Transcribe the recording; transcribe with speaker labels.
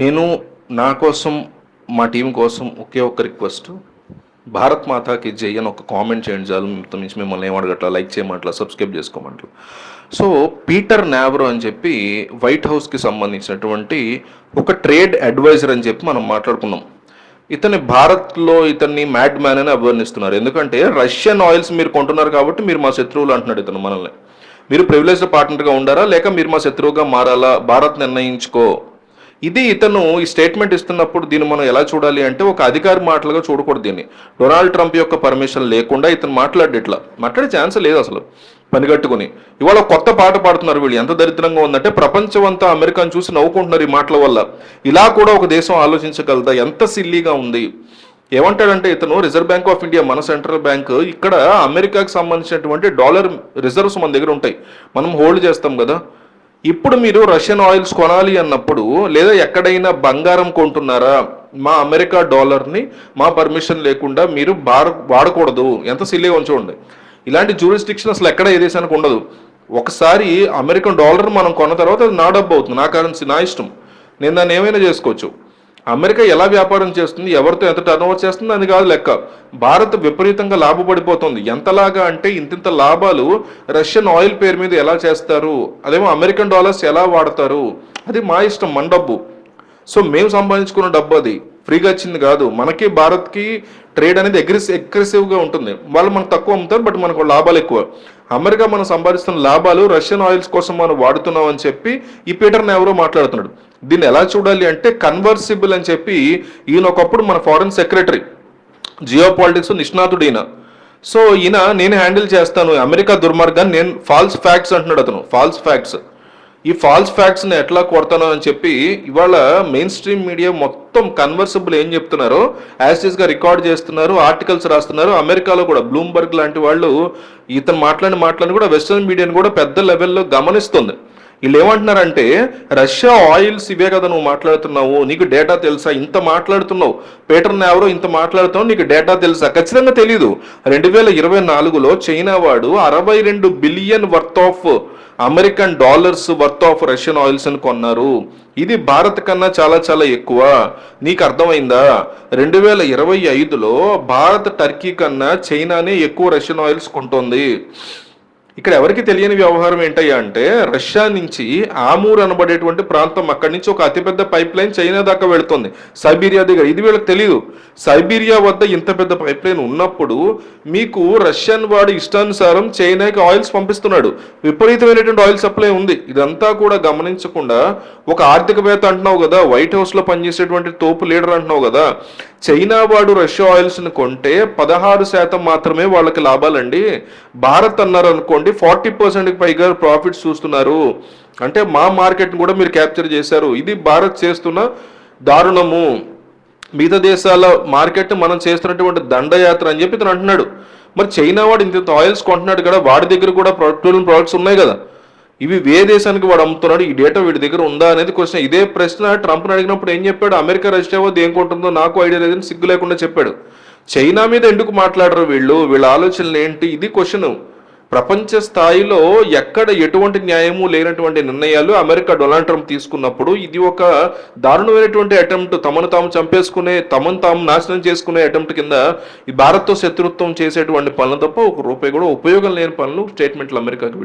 Speaker 1: నేను నా కోసం మా టీం కోసం ఒకే ఒక్క రిక్వెస్ట్. భారత్ మాతాకి జై అని ఒక కామెంట్ చేయండి చాలు మించి మిమ్మల్ని ఏమడగట్లా లైక్ చేయమంటలా సబ్స్క్రైబ్ చేసుకోమంటలా. సో పీటర్ నావ్రో అని చెప్పి వైట్ హౌస్కి సంబంధించినటువంటి ఒక ట్రేడ్ అడ్వైజర్ అని చెప్పి మనం మాట్లాడుకున్నాం. ఇతని భారత్లో ఇతన్ని మ్యాడ్ మ్యాన్ అని అభివర్ణిస్తున్నారు. ఎందుకంటే రష్యన్ ఆయిల్స్ మీరు కొంటున్నారు కాబట్టి మీరు మా శత్రువులు అంటున్నాడు ఇతను మనల్ని. మీరు ప్రివిలేజ్డ్ పార్ట్నర్గా ఉండారా లేక మీరు మా శత్రువుగా మారాలా భారత్ నిర్ణయించుకో. ఇది ఇతను ఈ స్టేట్మెంట్ ఇస్తున్నప్పుడు దీన్ని మనం ఎలా చూడాలి అంటే ఒక అధికారి మాటలుగా చూడకూడదు దీన్ని. డొనాల్డ్ ట్రంప్ యొక్క పర్మిషన్ లేకుండా ఇతను మాట్లాడి ఇట్లా. మాట్లాడే ఛాన్స్ లేదు అసలు. పనిగట్టుకుని ఇవాళ కొత్త పాట పాడుతున్నారు వీళ్ళు. ఎంత దరిద్రంగా ఉందంటే ప్రపంచం అంతా అమెరికాను చూసి నవ్వుకుంటున్నారు ఈ మాటల వల్ల. ఇలా కూడా ఒక దేశం ఆలోచించగలదా? ఎంత సిల్లీగా ఉంది. ఏమంటాడంటే ఇతను రిజర్వ్ బ్యాంక్ ఆఫ్ ఇండియా మన సెంట్రల్ బ్యాంక్ ఇక్కడ అమెరికాకి సంబంధించినటువంటి డాలర్ రిజర్వ్స్ మన దగ్గర ఉంటాయి. మనం హోల్డ్ చేస్తాం కదా. ఇప్పుడు మీరు రష్యన్ ఆయిల్స్ కొనాలి అన్నప్పుడు లేదా ఎక్కడైనా బంగారం కొంటున్నారా? మా అమెరికా డాలర్ని మా పర్మిషన్ లేకుండా మీరు బార్ వాడకూడదు. ఎంత సిల్లీగా ఉంచుకోండి ఇలాంటి జ్యూరిస్టిక్షన్ అసలు ఎక్కడ ఏ దేశానికి ఉండదు. ఒకసారి అమెరికన్ డాలర్ మనం కొన్న తర్వాత అది నా డబ్బు అవుతుంది. నా కరెన్సీ నా ఇష్టం. నేను దాన్ని ఏమైనా చేసుకోవచ్చు. అమెరికా ఎలా వ్యాపారం చేస్తుంది ఎవరితో ఎంత టర్నోవర్ చేస్తుంది అది కాదు లెక్క. భారత్ విపరీతంగా లాభపడిపోతుంది. ఎంతలాగా అంటే ఇంతింత లాభాలు రష్యన్ ఆయిల్ పేరు మీద ఎలా చేస్తారు అదేమో అమెరికన్ డాలర్స్ ఎలా వాడతారు అది మా ఇష్టం మన డబ్బు. సో మేము సంపాదించుకున్న డబ్బు అది. ఫ్రీగా వచ్చింది కాదు. మనకి భారత్కి ట్రేడ్ అనేది అగ్రెస్ అగ్రెసివ్గా ఉంటుంది. వాళ్ళు మనకు తక్కువ అమ్ముతారు బట్ మనకు లాభాలు ఎక్కువ. అమెరికా మనం సంపాదిస్తున్న లాభాలు రష్యన్ ఆయిల్స్ కోసం మనం వాడుతున్నాం అని చెప్పి ఈ పీటర్ని ఎవరో మాట్లాడుతున్నాడు. దీన్ని ఎలా చూడాలి అంటే కన్వర్సిబుల్ అని చెప్పి ఈయన ఒకప్పుడు మన ఫారెన్ సెక్రటరీ జియో పాలిటిక్స్ నిష్ణాతుడు ఈయన సో ఈయన నేను హ్యాండిల్ చేస్తాను అమెరికా దుర్మార్గాన్ని నేను ఫాల్స్ ఫ్యాక్ట్స్ అంటున్నాడు అతను ఫాల్స్ ఫ్యాక్ట్స్ ఈ ఫాల్స్ ఫ్యాక్ట్స్ని ఎట్లా కొడతాను అని చెప్పి ఇవాళ మెయిన్ స్ట్రీమ్ మీడియా మొత్తం కన్వర్సబుల్ ఏం చెప్తున్నారో యాసిస్గా రికార్డ్ చేస్తున్నారు ఆర్టికల్స్ రాస్తున్నారు. అమెరికాలో కూడా బ్లూంబర్గ్ లాంటి వాళ్ళు ఇతను మాట్లాడిన మాట్లాడిన కూడా వెస్ట్రన్ మీడియాని కూడా పెద్ద లెవెల్లో గమనిస్తుంది. వీళ్ళు ఏమంటున్నారంటే రష్యా ఆయిల్స్ ఇవే కదా నువ్వు మాట్లాడుతున్నావు నీకు డేటా తెలుసా ఇంత మాట్లాడుతున్నావు. పీటర్ ఎవరో ఇంత మాట్లాడుతున్నావు నీకు డేటా తెలుసా? ఖచ్చితంగా తెలియదు రెండు వేల ఇరవై నాలుగులో చైనా వాడు అరవై రెండు billion worth of American dollars worth of Russian oils అని కొన్నారు. ఇది భారత్ కన్నా చాలా చాలా ఎక్కువ. నీకు అర్థమైందా? రెండు వేల ఇరవై ఐదులో భారత్ టర్కీ కన్నా చైనానే ఎక్కువ రష్యన్ ఆయిల్స్ కొంటోంది. ఇక్కడ ఎవరికి తెలియని వ్యవహారం ఏంటయ్యా అంటే రష్యా నుంచి ఆమూర్ అనబడేటువంటి ప్రాంతం అక్కడి నుంచి ఒక అతిపెద్ద పైప్ లైన్ చైనా దాకా వెళుతుంది. సైబీరియా దగ్గర. ఇది వీళ్ళకి తెలియదు సైబీరియా వద్ద ఇంత పెద్ద పైప్ లైన్ ఉన్నప్పుడు మీకు రష్యన్ వాడు ఇష్టానుసారం చైనాకి ఆయిల్స్ పంపిస్తున్నాడు. విపరీతమైనటువంటి ఆయిల్ సప్లై ఉంది. ఇదంతా కూడా గమనించకుండా ఒక ఆర్థికవేత్త అంటున్నావు కదా వైట్ హౌస్లో పనిచేసేటువంటి తోపు లీడర్ అంటున్నావు కదా చైనా వాడు రష్యా ఆయిల్స్ని కొంటే పదహారు శాతం మాత్రమే వాళ్ళకి లాభాలండి. భారత్ అన్నారు అనుకోండి ఫార్టీ పర్సెంట్కి పైగా ప్రాఫిట్స్ చూస్తున్నారు. అంటే మా మార్కెట్ని కూడా మీరు క్యాప్చర్ చేశారు. ఇది భారత్ చేస్తున్న దారుణము. మిగతా దేశాల మార్కెట్ మనం చేస్తున్నటువంటి దండయాత్ర అని చెప్పి ఇతను అంటున్నాడు. మరి చైనా వాడు ఇంత ఆయిల్స్ కొంటున్నాడు కదా వాడి దగ్గర కూడా పెట్రోలియం ప్రోడక్ట్స్ ఉన్నాయి కదా. ఇవి వే దేశానికి వాడు అమ్ముతున్నాడు ఈ డేటా వీడి దగ్గర ఉందా అనేది క్వశ్చన్ ఇదే ప్రశ్న ట్రంప్ని అడిగినప్పుడు ఏం చెప్పాడు? అమెరికా రష్యా వద్ద ఏం కొంటుందో నాకు ఐడియా లేదని సిగ్గు లేకుండా చెప్పాడు. చైనా మీద ఎందుకు మాట్లాడరు వీళ్ళు? వీళ్ళ ఆలోచనలు ఏంటి? ఇది క్వశ్చన్ ప్రపంచ స్థాయిలో ఎక్కడ ఎటువంటి న్యాయము లేనటువంటి నిర్ణయాలు అమెరికా డొనాల్డ్ ట్రంప్ తీసుకున్నప్పుడు ఇది ఒక దారుణమైనటువంటి అటెంప్ట్. తమను తాము చంపేసుకునే తమను తాము నాశనం చేసుకునే అటెంప్ట్ కింద ఈ భారత్తో శత్రుత్వం చేసేటువంటి పనులు తప్ప ఒక రూపాయి కూడా ఉపయోగం లేని పనులు స్టేట్మెంట్లు అమెరికాకి